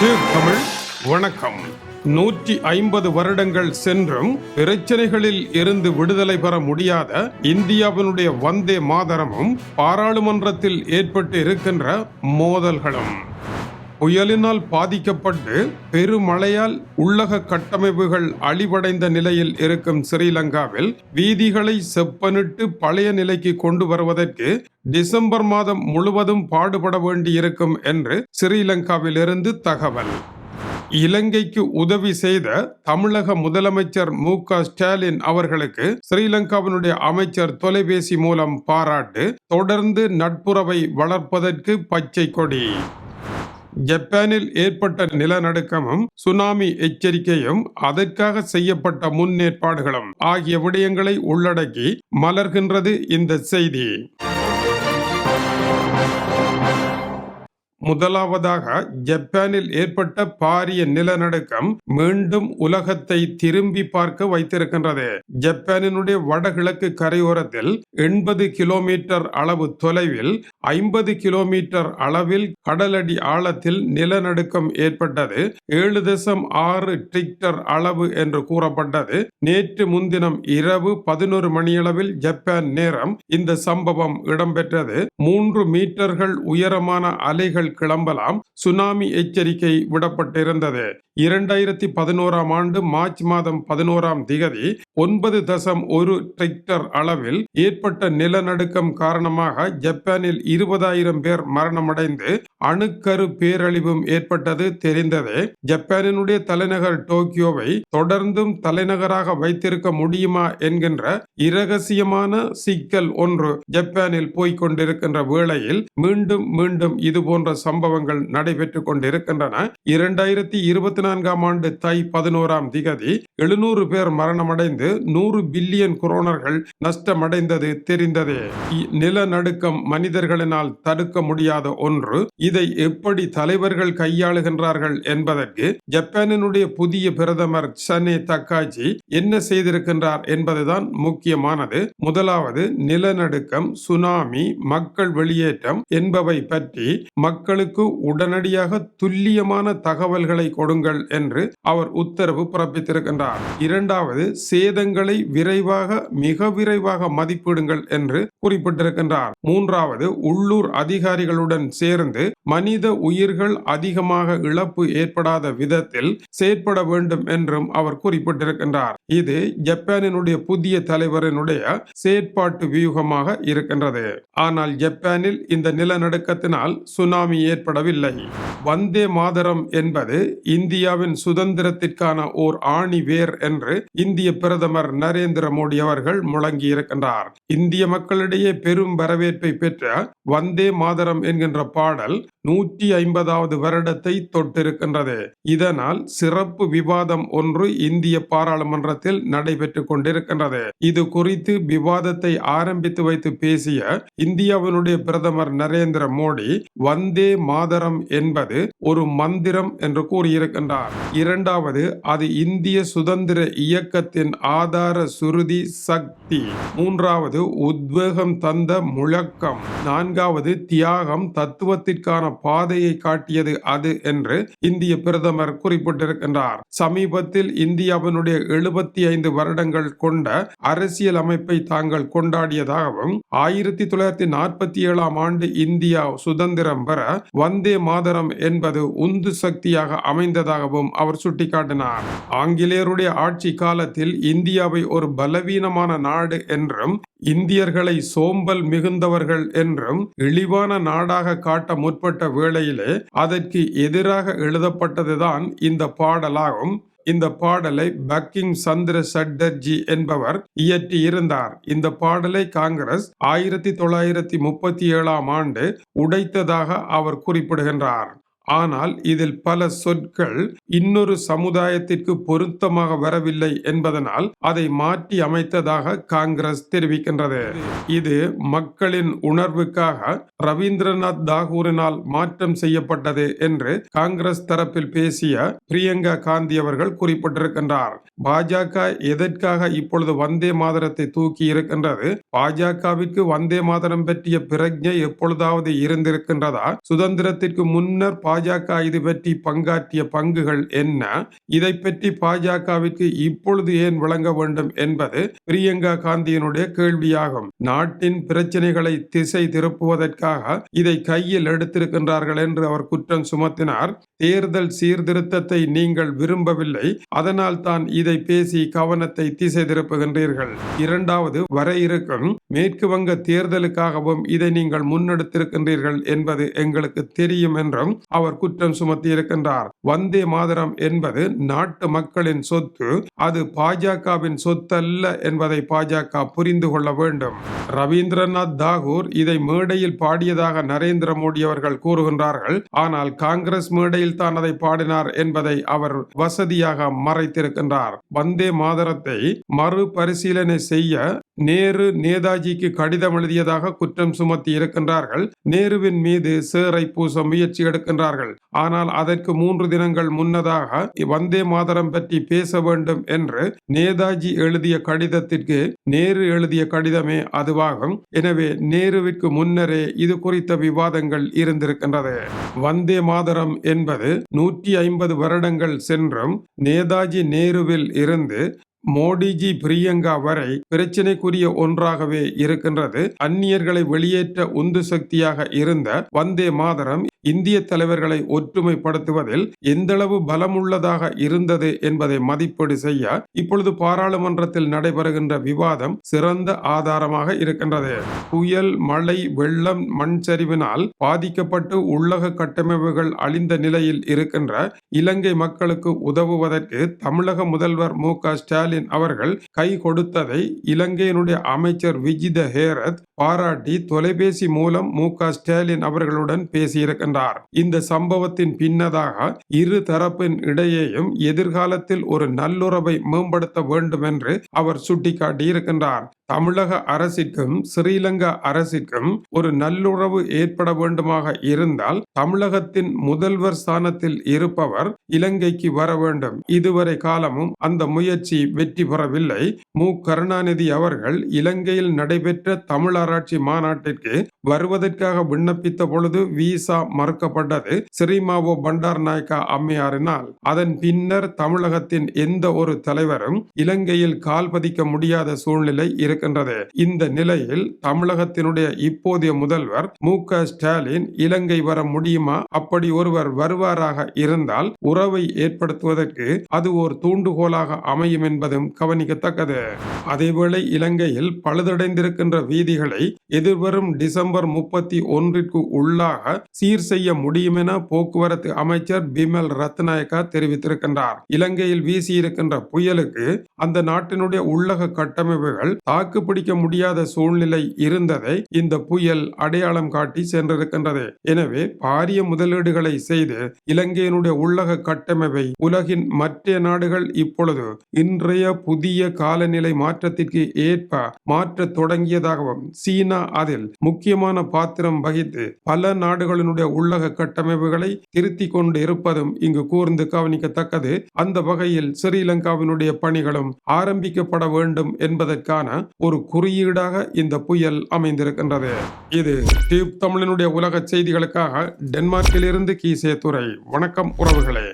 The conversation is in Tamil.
டியூப் தமிழ். வணக்கம். நூற்றி ஐம்பது வருடங்கள் சென்றும் பிரச்சனைகளில் இருந்து விடுதலை பெற முடியாத இந்தியாவினுடைய வந்தே மாதரமும் பாராளுமன்றத்தில் ஏற்பட்டு இருக்கின்ற மோதல்களும். புயலினால் பாதிக்கப்பட்டு பெருமழையால் உள்ளக கட்டமைப்புகள் அழிவடைந்த நிலையில் இருக்கும் ஸ்ரீலங்காவில் வீதிகளை செப்பனிட்டு பழைய நிலைக்கு கொண்டு வருவதற்கு டிசம்பர் மாதம் முழுவதும் பாடுபட வேண்டியிருக்கும் என்று ஸ்ரீலங்காவிலிருந்து தகவல். இலங்கைக்கு உதவி செய்த தமிழக முதலமைச்சர் மு க ஸ்டாலின் அவர்களுக்கு ஸ்ரீலங்காவினுடைய அமைச்சர் தொலைபேசி மூலம் பாராட்டு தொடர்ந்து நட்புறவை வளர்ப்பதற்கு பச்சை கொடி. ஜப்பானில் ஏற்பட்ட நிலநடுக்கமும் சுனாமி எச்சரிக்கையும் அதற்காக செய்யப்பட்ட முன்னேற்பாடுகளும் ஆகிய விடயங்களை உள்ளடக்கி மலர்கின்றது இந்த செய்தி. முதலாவதாக ஜப்பானில் ஏற்பட்ட பாரிய நிலநடுக்கம் மீண்டும் உலகத்தை திரும்பி பார்க்க வைத்திருக்கின்றது. ஜப்பானினுடைய வடகிழக்கு கரையோரத்தில் எண்பது கிலோமீட்டர் அளவு தொலைவில் ஐம்பது கிலோமீட்டர் அளவில் கடலடி ஆழத்தில் நிலநடுக்கம் ஏற்பட்டது. ஏழு தசம் ஆறு டிக்டர் அளவு என்று கூறப்பட்டது. நேற்று முன்தினம் இரவு பதினோரு மணியளவில் ஜப்பான் நேரம் இந்த சம்பவம் இடம்பெற்றது. மூன்று மீட்டர்கள் உயரமான அலைகள் கிளம்பலாம். சுனாமி எச்சரிக்கை விடப்பட்டிருந்தது. இரண்டாயிரத்தி பதினோராம் ஆண்டு மார்ச் மாதம் பதினோராம் திகதி ஒன்பது தசம் ஒரு டிக்டர் அளவில் ஏற்பட்ட நிலநடுக்கம் காரணமாக ஜப்பானில் இருபதாயிரம் பேர் மரணமடைந்து அணுக்கரு பேரழிவும் ஏற்பட்டது தெரிந்ததே. ஜப்பானினுடைய தலைநகர் டோக்கியோவை தொடர்ந்தும் தலைநகராக வைத்திருக்க முடியுமா என்கின்ற இரகசியமான சிக்கல் ஒன்று ஜப்பானில் போய்கொண்டிருக்கின்ற வேளையில் மீண்டும் மீண்டும் இது போன்ற சம்பவங்கள் நடைபெற்றுக் கொண்டிருக்கின்றன. இரண்டாயிரத்தி இருபத்தி நான்காம் ஆண்டு தை பதினோராம் திகதி எழுநூறு பேர் மரணமடைந்து நூறு பில்லியன் குரோனர்கள் நஷ்டமடைந்தது தெரிந்ததே. நிலநடுக்கம் மனிதர்களினால் தடுக்க முடியாத ஒன்று. இது எப்படி தலைவர்கள் கையாளுகின்றார்கள் என்பதற்கு ஜப்பானினுடைய புதிய பிரதமர் சனே தக்காஜி என்ன செய்திருக்கின்றார் என்பதுதான் முக்கியமானது. முதலாவது நிலநடுக்கம் சுனாமி மக்கள் வெளியேற்றம் என்பவை பற்றி மக்களுக்கு உடனடியாக துல்லியமான தகவல்களை கொடுங்கள் என்று அவர் உத்தரவு பிறப்பித்திருக்கின்றார். இரண்டாவது சேதங்களை விரைவாக மிக விரைவாக மதிப்பிடுங்கள் என்று குறிப்பிட்டிருக்கின்றார். மூன்றாவது உள்ளூர் அதிகாரிகளுடன் சேர்ந்து மனித உயிர்கள் அதிகமாக இழப்பு ஏற்படாத விதத்தில் செயற்பட வேண்டும் என்றும் அவர் குறிப்பிட்டிருக்கின்றார். இது ஜப்பானினுடைய புதிய தலைவரினுடைய செயற்பாட்டு வியூகமாக இருக்கின்றது. ஆனால் ஜப்பானில் இந்த நிலநடுக்கத்தினால் சுனாமி ஏற்படவில்லை. வந்தே மாதரம் என்பது இந்தியாவின் சுதந்திரத்திற்கான ஓர் ஆணி வேர் என்று இந்திய பிரதமர் நரேந்திர மோடி அவர்கள் முழங்கி இருக்கின்றார் இந்திய மக்களிடையே பெரும் வரவேற்பை பெற்ற வந்தே மாதரம் என்கின்ற பாடல் நூற்றி ஐம்பதாவது வருடத்தை தொட்டிருக்கின்றது. இதனால் சிறப்பு விவாதம் ஒன்று இந்திய பாராளுமன்றத்தில் நடைபெற்று கொண்டிருக்கின்றது. இது குறித்து விவாதத்தை ஆரம்பித்து வைத்து பேசிய இந்தியாவினுடைய பிரதமர் நரேந்திர மோடி வந்தே மாதரம் என்பது ஒரு மந்திரம் என்று கூறியிருக்கின்றார். இரண்டாவது அது இந்திய சுதந்திர இயக்கத்தின் ஆதார சுருதி சக்தி. மூன்றாவது உத்வேகம் தந்த முழக்கம். நான்காவது தியாகம் தத்துவத்திற்கான பாதையை காட்டியது அது என்று இந்திய பிரதமர் குறிப்பிட்டிருக்கின்றார். சமீபத்தில் இந்தியாவினுடைய எழுபத்தி ஐந்து வருடங்கள் கொண்ட அரசியல் அமைப்பை தாங்கள் கொண்டாடியதாகவும் ஆயிரத்தி தொள்ளாயிரத்தி நாற்பத்தி ஏழாம் ஆண்டு இந்தியா சுதந்திரம் பெற வந்தே மாதரம் என்பது உந்து சக்தியாக அமைந்ததாகவும் அவர் சுட்டிக்காட்டினார். ஆங்கிலேயருடைய ஆட்சி காலத்தில் இந்தியாவை ஒரு பலவீனமான நாடு என்றும் இந்தியர்களை சோம்பல் மிகுந்தவர்கள் என்றும் இழிவான நாடாக காட்ட முற்பட்ட வேளையிலே அதற்கு எதிராக எழுதப்பட்டதுதான் இந்த பாடலாகும். இந்த பாடலை பக்கிங் சந்திர சட்டர்ஜி என்பவர் இயற்றி இருந்தார் இந்த பாடலை காங்கிரஸ் ஆயிரத்தி தொள்ளாயிரத்தி முப்பத்தி ஏழாம் ஆண்டு உடைத்ததாக அவர் குறிப்பிடுகின்றார். ஆனால் இதில் பல சொற்கள் இன்னொரு சமுதாயத்திற்கு பொருத்தமாக வரவில்லை என்பதனால் அதை மாற்றி அமைத்ததாக காங்கிரஸ் தெரிவிக்கின்றது. இது மக்களின் உணர்வுக்காக ரவீந்திரநாத் தாகூரினால் மாற்றம் செய்யப்பட்டது என்று காங்கிரஸ் தரப்பில் பேசிய பிரியங்கா காந்தி அவர்கள் குறிப்பிட்டிருக்கின்றார். பாஜக எதற்காக இப்பொழுது வந்தே மாதரத்தை தூக்கி இருக்கின்றது? பாஜகவிற்கு வந்தே மாதரம் பற்றிய பிரஜை எப்பொழுதாவது இருந்திருக்கின்றதா? சுதந்திரத்திற்கு முன்னர் பாஜக இது பற்றி பங்காற்றிய பங்குகள் என்ன? இதை பற்றி பாஜகவிற்கு இப்பொழுது ஏன் விளங்க வேண்டும் என்பது பிரியங்கா காந்தியினுடைய கேள்வியாகும். நாட்டின் பிரச்சனைகளை திசை திருப்புவதற்காக இதை கையில் எடுத்திருக்கின்றார்கள் என்று அவர் குற்றம் சுமத்தினார். தேர்தல் சீர்திருத்தத்தை நீங்கள் விரும்பவில்லை. அதனால் தான் இதை பேசி கவனத்தை திசை திருப்புகின்றீர்கள். இரண்டாவது வர இருக்கும் மேற்கு வங்க தேர்தலுக்காகவும் இதை நீங்கள் முன்னெடுத்திருக்கின்றீர்கள் என்பது எங்களுக்கு தெரியும் என்றும் அவர் அவர் குற்றம் சுமத்தி இருக்கின்றார். வந்தே மாதரம் என்பது நாட்டு மக்களின் சொத்து அது பாஜகவின் சொத்தல்ல என்பதை பாஜக புரிந்து கொள்ள வேண்டும். ரவீந்திரநாத் தாகூர் இதை மேடையில் பாடியதாக நரேந்திர மோடி அவர்கள் கூறுகின்றார்கள். ஆனால் காங்கிரஸ் மேடையில் தான் அதை பாடினார் என்பதை அவர் வசதியாக மறைத்திருக்கின்றார். வந்தே மாதரத்தை மறுபரிசீலனை செய்ய நேரு நேதாஜிக்கு கடிதம் எழுதியதாக குற்றம் சுமத்தி இருக்கின்றார்கள். நேருவின் மீது சேரை பூச முயற்சி எடுக்கின்றார்கள். ஆனால் அதற்கு மூன்று தினங்கள் முன்னதாக வந்தே மாதரம் பற்றி பேச வேண்டும் என்று நேதாஜி எழுதிய கடிதத்திற்கு நேரு எழுதிய கடிதமே அதுவாகும். எனவே நேருவிற்கு முன்னரே இது குறித்த விவாதங்கள் இருந்திருக்கின்றது. வந்தே மாதரம் என்பது நூற்றி ஐம்பது வருடங்கள் சென்றும் நேதாஜி நேருவில் இருந்து மோடிஜி பிரியங்கா வரை பிரச்சனைக்குரிய ஒன்றாகவே இருக்கின்றது. அந்நியர்களை வெளியேற்ற உந்து சக்தியாக இருந்த வந்தே மாதரம் இந்திய தலைவர்களை ஒற்றுமைப்படுத்துவதில் எந்தளவு பலமுள்ளதாக இருந்தது என்பதை மதிப்பீடு செய்ய இப்பொழுது பாராளுமன்றத்தில் நடைபெறுகின்ற விவாதம் சிறந்த ஆதாரமாக இருக்கின்றது. புயல் மழை வெள்ளம் மண் சரிவினால் பாதிக்கப்பட்டு உள்ளக கட்டமைப்புகள் அழிந்த நிலையில் இருக்கின்ற இலங்கை மக்களுக்கு உதவுவதற்கு தமிழக முதல்வர் மு. க. ஸ்டாலின் அவர்கள் கை கொடுத்ததை இலங்கையினுடைய அமைச்சர் விஜித ஹேரத் பாராட்டி தொலைபேசி மூலம் மு. க. ஸ்டாலின் அவர்களுடன் பேசியிருக்கின்றார். கொண்டார். இந்த சம்பவத்தின் பின்னதாக இரு தரப்பின் இடையேயும் எதிர்காலத்தில் ஒரு நல்லுறவை மேம்படுத்த வேண்டும் என்று அவர் சுட்டிக்காட்டியிருக்கின்றார். தமிழக அரசிற்கும் ஸ்ரீலங்கா அரசிற்கும் ஒரு நல்லுறவு ஏற்பட வேண்டுமாக இருந்தால் தமிழகத்தின் முதல்வர் ஸ்தானத்தில் இருப்பவர் இலங்கைக்கு வர வேண்டும். இதுவரை காலமும் அந்த முயற்சி வெற்றி பெறவில்லை. மு. கருணாநிதி அவர்கள் இலங்கையில் நடைபெற்ற தமிழராட்சி மாநாட்டிற்கு வருவதற்காக விண்ணப்பித்த பொழுது விசா மறுக்கப்பட்டது. ஸ்ரீமாவோ பண்டார் நாயக்கா அம்மையாரினால். அதன் பின்னர் தமிழகத்தின் எந்த ஒரு தலைவரும் இலங்கையில் கால் பதிக்க முடியாத சூழ்நிலை இருக்கின்றது. இந்த நிலையில் தமிழகத்தினுடைய இப்போதைய முதல்வர் மு. க. ஸ்டாலின் இலங்கை வர முடியுமா? அப்படி ஒருவர் வருவாராக இருந்தால் உறவை ஏற்படுத்துவதற்கு அது ஒரு தூண்டுகோலாக அமையும் என்பதும் கவனிக்கத்தக்கது. அதேவேளை இலங்கையில் பழுதடைந்திருக்கின்ற வீதிகளை எதிர்வரும் டிசம்பர் முப்பத்தி ஒன்றிற்கு உள்ளாக சீர் செய்ய முடியும் என போக்குவரத்து அமைச்சர் பிமல் ரத்நாயக்கா தெரிவித்திருக்கின்றார். இலங்கையில் வீசியிருக்கின்ற புயலுக்கு அந்த நாட்டினுடைய உள்ளக கட்டமைப்புகள் தாக்குப்பிடிக்க முடியாத சூழ்நிலை இருந்ததை இந்த புயல் அடையாளம் காட்டி சென்றிருக்கின்றது. எனவே பாரிய முதலீடுகளை செய்து இலங்கையினுடைய உள்ளக கட்டமைப்பை உலகின் மற்ற நாடுகள் இப்பொழுது இன்றைய புதிய காலநிலை மாற்றத்திற்கு ஏற்ப மாற்ற தொடங்கியதாகவும் சீனா அதில் முக்கியமான பாத்திரம் வகித்து பல நாடுகளினுடைய உள்ளக கட்டமைப்புகளை திருத்திக் கொண்டு இருப்பதும் இங்கு கூர்ந்து கவனிக்கத்தக்கது. அந்த வகையில் ஸ்ரீலங்காவினுடைய பணிகளும் ஆரம்பிக்கப்பட வேண்டும் என்பதற்கான ஒரு குறியீடாக இந்த புயல் அமைந்திருக்கின்றது. இது டியூப் தமிழனுடைய உலக செய்திகளுக்காக டென்மார்க்கிலிருந்து கீசே துறை வணக்கம் உறவுகளே.